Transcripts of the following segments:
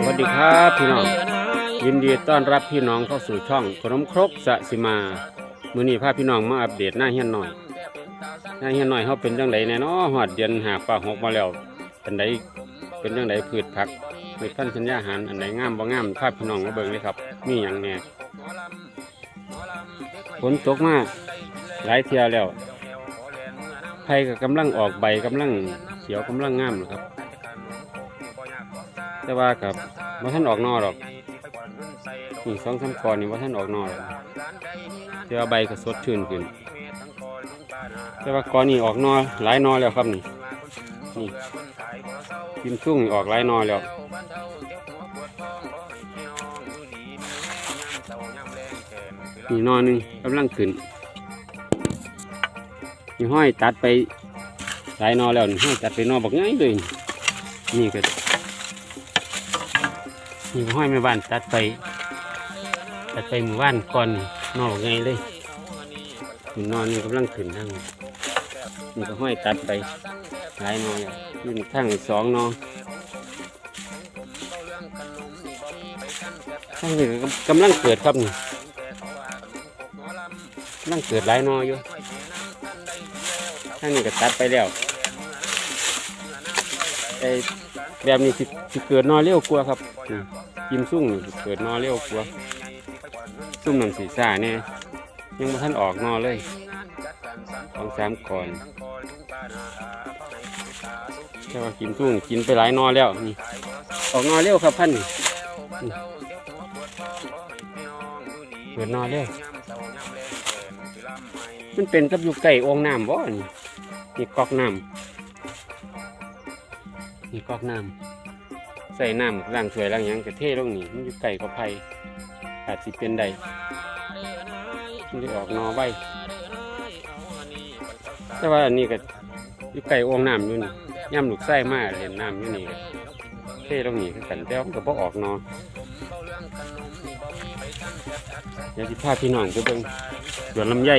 สวัสดีครับพี่น้อง ยินดีต้อนรับพี่น้องเข้าสู่ช่องขนมครกสะสิมา มือนี้พาพี่น้องมาอัปเดตหน้าเฮียนหน่อย หน้าเฮียนหน่อยเขาเป็นจังไดแน่เนาะฮอดเดือนหาปลาหกมาแล้วเป็นไดเป็นจังไดพืชผักพืชพันธุ์สัญญาอาหารอันไหนงามบ่งามพาพี่น้องมาเบิ่งเลยครับมีหยังแน่ฝนตกมาหลายเที่ยแล้วไผ่ก็กำลังออกใบกำลังเขียวกำลังงามนะครับ แต่ว่ากับว่าท่านออกนอหรอกนี่สองสามกอนนี่ว่าท่านออกนอหรอกแต่ว่าใบก็สดชื่นขึ้น แต่ว่ากอนนี่ออกนอหลายนอแล้วครับนี่นี่กิมซุ่งนี่ออกหลายนอแล้วนี่นอหนึงกำลังขึ้นนี่ห้อยตัดไปหลายนอแล้วนี่ห้อยตัดไปนอบักง่ายเลยนี่ก็ นี่ห้อยแม่บ้านตัดไป ตัดไปหมู่บ้านก่อนนี่นอกไงเลยหุ่นอนนี่กำลังขึ้นทั้งนี่ก็ห้อยตัดไปหลายหนอยยื่นทั้งสองนอทั้งนี้กำลังเกิดครับนี่กำลังเกิดหลายนออยู่ทั้งนี้ก็ตัดไปแล้วไอ แบบนี้สิสิเกิดหนอเร็วกว่าครับอืมกิมซุ่งนี่เกิดนอเร็วกว่าซุ่มหนังสีซ่าเนี่ยยังไม่ทันออกนอเลยสองสามก่อนแต่ว่ากิมซุ่งกินไปหลายนอแล้วนี่ออกนอเร็วครับพันนี่นี่เกิดนอเร็วมันเป็นกับอยู่ไก่องน้ำบ่นี่นี่ก๊อกน้ำ นี่กอกน้ำใส่น้ำล้างถ้วยล้างหยังกระเทลงนี่มันอยู่ไก่กับไผ่อาจสิเป็นใดมันได้ออกนอไว้แต่ว่าอันนี้ก็อยู่ไก่อ่งน้ำอยู่นี่ย่ำลูกไส้มากเล่นน้ำอยู่นี่ก็เทลงนี่คือกันแต่ว่ามันก็บ่ออกนอเดี๋ยวสิพาพี่น้องไปเบิ่งสวนลำไย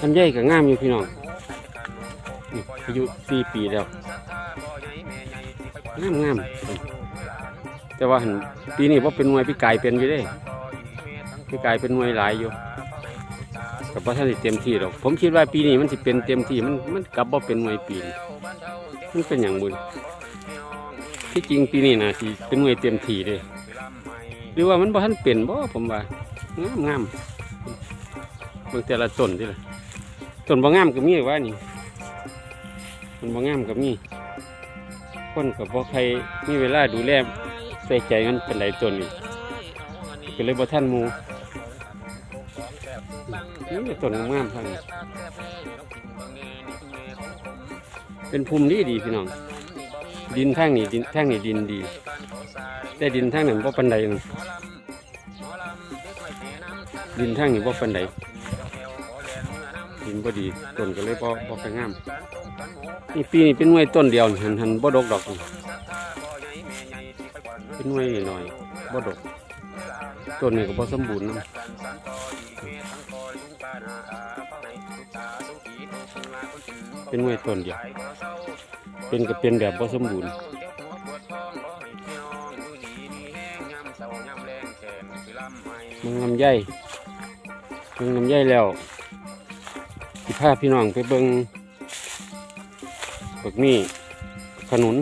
ลำไยก็งามอยู่พี่น้องนี่อายุสี่ปีแล้วงามงามแต่ว่าหันปีนี้ว่าเป็นหน่วยพี่กายเป็นอยู่เด้พี่กายเป็นหน่วยหลายอยู่กับว่าท่านเต็มที่หรอกผมคิดว่าปีนี้มันสิเป็นเต็มที่มันมันกลับว่าเป็นหน่วยปีนี้มันเป็นอย่างบุญที่จริงปีนี้นะสิเป็นหน่วยเต็มที่เลยหรือว่ามันบ่ท่านเป็นบ่ผมว่างามงามเบิ่งแต่ละต้นที่ละ ต้นบางงามก็มีว่านี่ต้นบางงามก็มีคนกับบ่ใครมีเวลาดูแลใส่ใจมันเป็นหลายต้นนี่ก็เลยบ่ท่านมูนี่ต้นงามทั้งนี้เป็นภูมิดีดีพี่น้อง ดินทางนี้ดินทางนี้ดินดี แต่ดินทางนั้นบ่ปันใดนะดินทางนี้บ่ปันใด ดินบ่ดีต้นก็เลยบ่บ่ไปงามนี่ปีนี้เป็นหน่วยต้นเดียวหันหันบ่ดกดอกเป็นหน่วยหน่อยบ่ดกต้นนี้ก็บ่สมบูรณ์นํเป็นหน่วยต้นเดียวเป็นก็เป็นแบบบ่สมบูรณ์มึงลำไยมึงลำไยแล้ว สิพาพี่น้องไปเบิงบักนี่ขนุน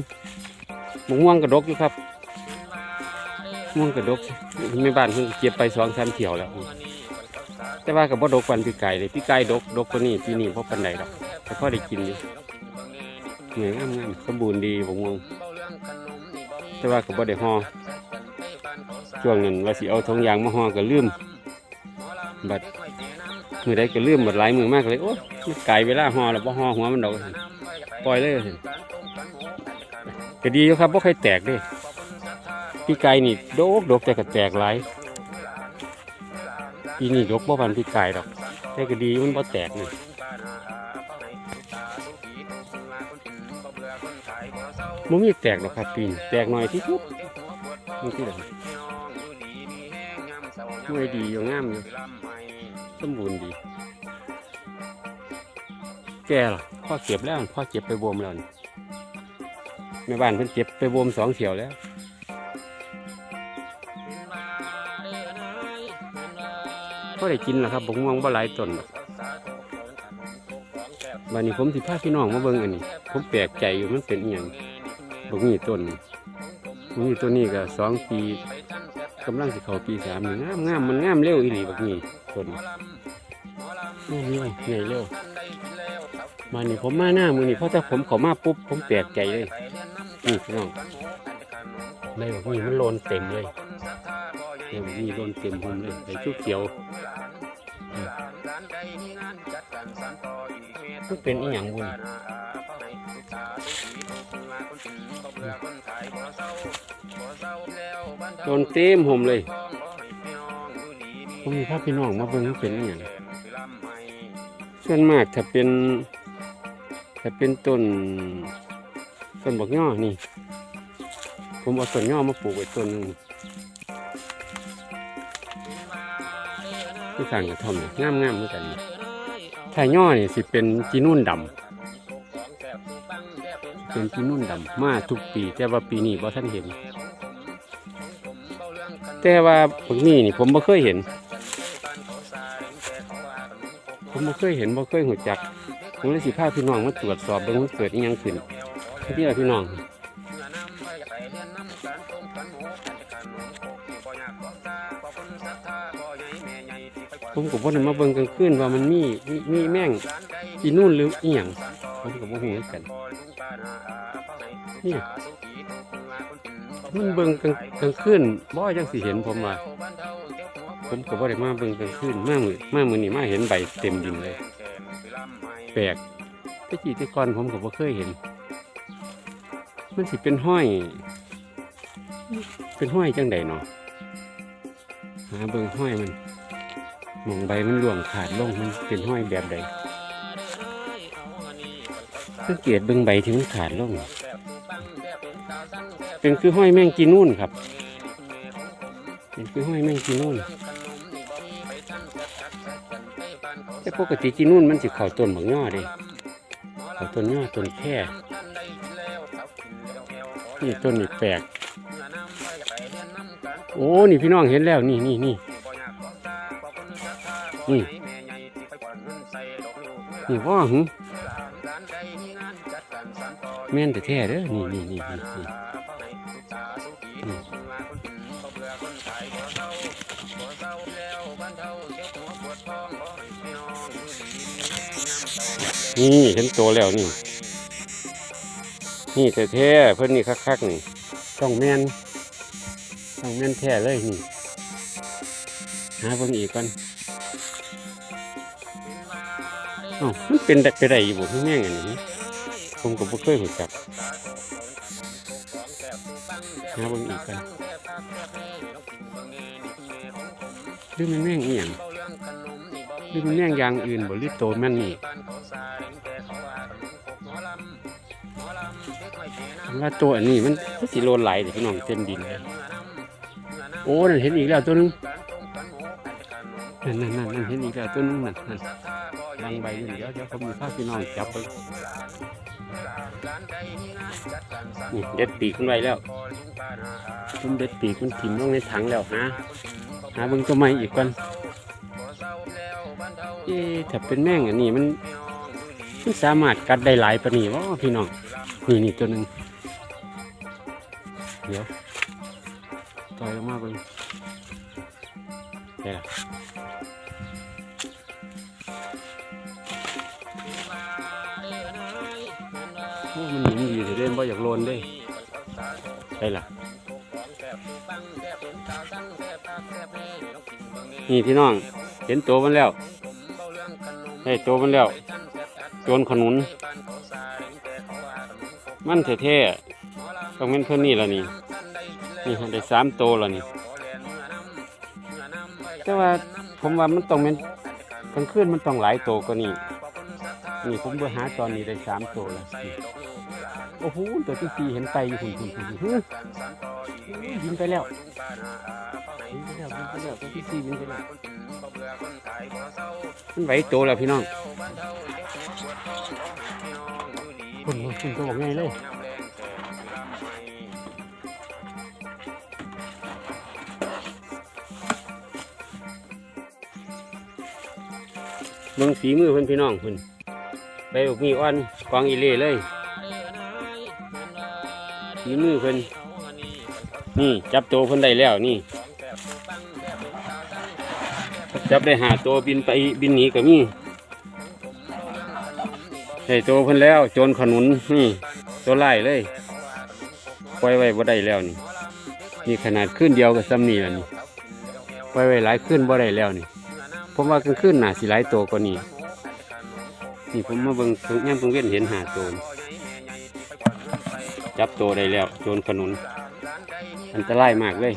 มะม่วงกระดกอยู่ครับม่วงกระดกแม่บ้านเพิ่งเก็บไปสองสามเที่ยวแล้ว แต่ว่ากับบ่ดกวันพี่ไก่เลยพี่ไก่ดกดกกว่านี้ปีนี้พอปันใดหรอกแต่พ่อได้กินอยู่เหนื่อยงามงามสมบูรณ์ดีบะม่วงแต่ว่ากับบ่ได้ห่อช่วงนั้นว่าสิเอาทองยางมาห่อก็ลืมบัด มือใดก็ลืมหมดหลายมือมากเลยโอ้ยไก่เวลาห่อแล้วบ่ห่อหัวมันดอกปล่อยเลยก็ดีครับบ่เคยแตกด้พี่ไก่นี่โดกดกแต่ก็แตกหลายปีนี้ดกบ่พันพี่ไก่ดอกแต่ก็ดีมันบ่แตกนี่มันมีแตกดอกครับปีนแตกหน่อยที่สุดนี่ที่ไหนหน่ดีอยู่งามอยู่ สมบูรณ์ดี แก่หรอพ่อเก็บแล้วพ่อเก็บไปบวมแล้วนี่แม่บ้านเพิ่นเก็บไปบวมสองเที่ยวแล้วก็ได้กินแล้วครับบกม่วงบ่หลายต้นหรอกวันนี้ผมสิพาพี่น้องมาเบิ่งอันนี้ ผมแปลกใจอยู่มันเป็นอย่างบกมีต้นบกมีต้นนี้ก็สองปี กำลังสิเขาปีสามงามงามมันงามเร็วอีหลีบักนี้ต้นงามเร็วใหญ่เร็วมานี่ผมมาหน้ามือนี่เพราะถ้าผมเขามาปุ๊บผมแปลกใจเลยนี่พี่น้องในแบบนี้มันโลนเต็มเลยในแบบนี้โลนเต็มหุมเลยใส่ชุดเขียวอืมมันเป็นอีหยังบุญ โลนเต็มหุมเลยผมมีภาพพี่น้องมาเบิ่งมันเป็นอีหยังส่วนมากถ้าเป็นถ้าเป็นต้นต้นบักย่อนี่ ผมเอาต้นย่อมาปลูกไว้ต้นหนึงที่ข้างกระท่อมนี่งามงามๆเหมือนกันนี่ถ้าย่อนี่สิเป็นจีนุ่นดำเป็นจีนุ่นดำมาทุกปี แต่ว่าปีนี้บ่ท่านเห็น แต่ว่าพวกนี้นี่ผมบ่เคยเห็น ผมบ่เคยเห็นบ่เคยหูจักผมเลยสิพาพี่น้องมาตรวจสอบเบิ่งมันเกิดอีหยังขึ้นพี่ล่ะพี่น้องผมก็บ่ได้มาเบิ่งกลางคืนว่ามันมีมีมีแม่งอีนู่นหรืออีหยังผมก็บ่ฮู้คือกันนี่ มันเบิ่งกลางกลางคืนบ่จังสิเห็นผมว่าผมก็บ่ได้มาเบิ่งกลางคืนมามือมามือนี้มาเห็นใบเต็มดินเลย แปลกต่กี้ต่ก่อนผมก็บ่เคยเห็น มันสิเป็นห้อย เป็นห้อยจังใดเนาะหาเบิ่งห้อยมันมองใบมันหลวงขาดลงมันเป็นห้อยแบบใดสังเกตเบิ่งใบที่มันขาดลง เป็นคือห้อยแมงกีนู่นครับ เป็นคือห้อยแมงกีนู่นแต่ปกติจีนู่นมันสิเข่าต้นบักย่อเด้เข่าต้นย่อต้นแค่นี่ต้นนี่แปลกโอ้นี่พี่น้องเห็นแล้วนี่นี่นี่นี่นี่ว่าหึแม่นแต่แท้เด้อนี่นี่นี่นี่ นี่เห็นโตแล้วนี่ นี่แต่แท้ๆเพิ่อนนี่คักๆนี่ต้องแม่นต้องแม่นแท้เลยนี่หาเบิ่งอีกก่อนอ้ามันเป็นไปได้อยู่บ่ที่แม่งอันนี้ผมก็บ่เคยรู้จักหาเบิ่งอีกก่อนหรือมันแม่งอีหยัง หรือมันแม่งอย่างอื่นบ่หรือโตแม่นนี่ว่าตัวอันนี้มันสิโลนไหลเด้พี่น้องเต็มดินเลยโอ้นั่นเห็นอีกแล้วตัวนึงนั่นนั่นนั่นนั่นเห็นอีกแล้วตัวนึงนั่นนั่นลังใบอยู่เดี๋ยวเดี๋ยวผมมีภาพพี่น้องจับไปนี่เด็ดปีกขึ้นไว้แล้วผมเด็ดปีกมันถิ่มลงในถังแล้วหาหาเบิ่งตัวใหม่อีกก่อน เอ๊ะถ้าเป็นแม่งอันนี้มันมันสามารถกัดได้หลายปนนี้วะพี่น้องนี่นี่ตัวหนึ่งเดี๋ยวต่อยลงมาเบิ่งได้ละโอ้มันหนีดีเสียเด่นบ่อยากโลนเด้ได้ละนี่พี่น้อง เห็นตัวมันแล้ว เฮ้ยตัวมันแล้ว โจนขนุน มันแท้ๆต้องเป็นเพื่อนนี่ละนี่ นี่ได้สามโตแล้วนี่ แต่ว่าผมว่ามันต้องเป็นกลางคืนมันต้องหลายโตกว่านี่นี่ผมไปหาตอนนี้ได้สามโตวแล้วโอ้โหตัวที่สี่เห็นไตอยู่หุ่นหุ่นหุ่นหุ่นยิงไปแล้วยิงไปแล้วยิงไปแล้วตัวที่สี่ยิงไปแล้ว มันไหวโตวแล้วพี่น้องคุณคุณตัวบอกไงเลยเบิ่งฝีมือเพิ่นพี่น้องเพิ่นใบอกมีอ่อนกองอีเล่เลยฝีมือเพิ่นนี่จับตัวเพิ่นได้แล้วนี่ จับได้หาตัวบินไปบินหนีก็มีได้ตัวเพิ่นแล้วโจรขนุนนี่ตัวไล่เลยปล่อยไว้บ่ได้แล้วนี่นี่ขนาดขึ้นเดียวกับซ้ำนี่แล้วนี่ปล่อยไว้หลายขึ้นบ่ได้แล้วนี่ผมว่ากลางคืนน่าสิหลายตัวกว่านี้นี่ผมมาเบิ่งย่ำเพิ่งเว้นเห็นหาตัวจับตัวได้แล้วโจรขนุนอันตรายมากเลย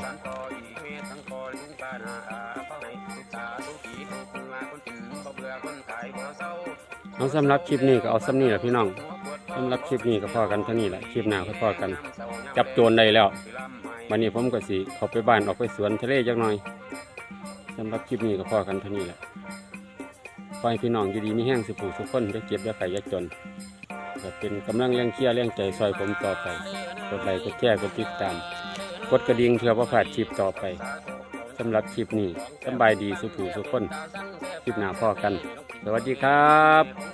เอาสำหรับคลิปนี้ก็เอาสำนี้แหละพี่น้องสำหรับคลิปนี้ก็พอกันเท่านี้แหละคลิปหน้าก็พอกัน จับโจรได้แล้ววันนี้ผมก็สิเขาไปบ้านออกไปสวนทะเลจักหน่อยสำหรับคลิปนี้ก็พอกันเท่านี้แหละขอให้พี่น้องอยู่ดีมีแห้งสุขสุขคนได้เก็บได้ไข่ยักจนก็เป็นกำลังแรงเชียร์แรงใจซอยผมต่อไปกดไลค์กดแชร์กดติดตาม กดกระดิ่งเพื่อประพลาดคลิปต่อไปสำหรับคลิปนี้สำบายดีสุขสุขคนคลิปหน้าพอกัน สวัสดีครับ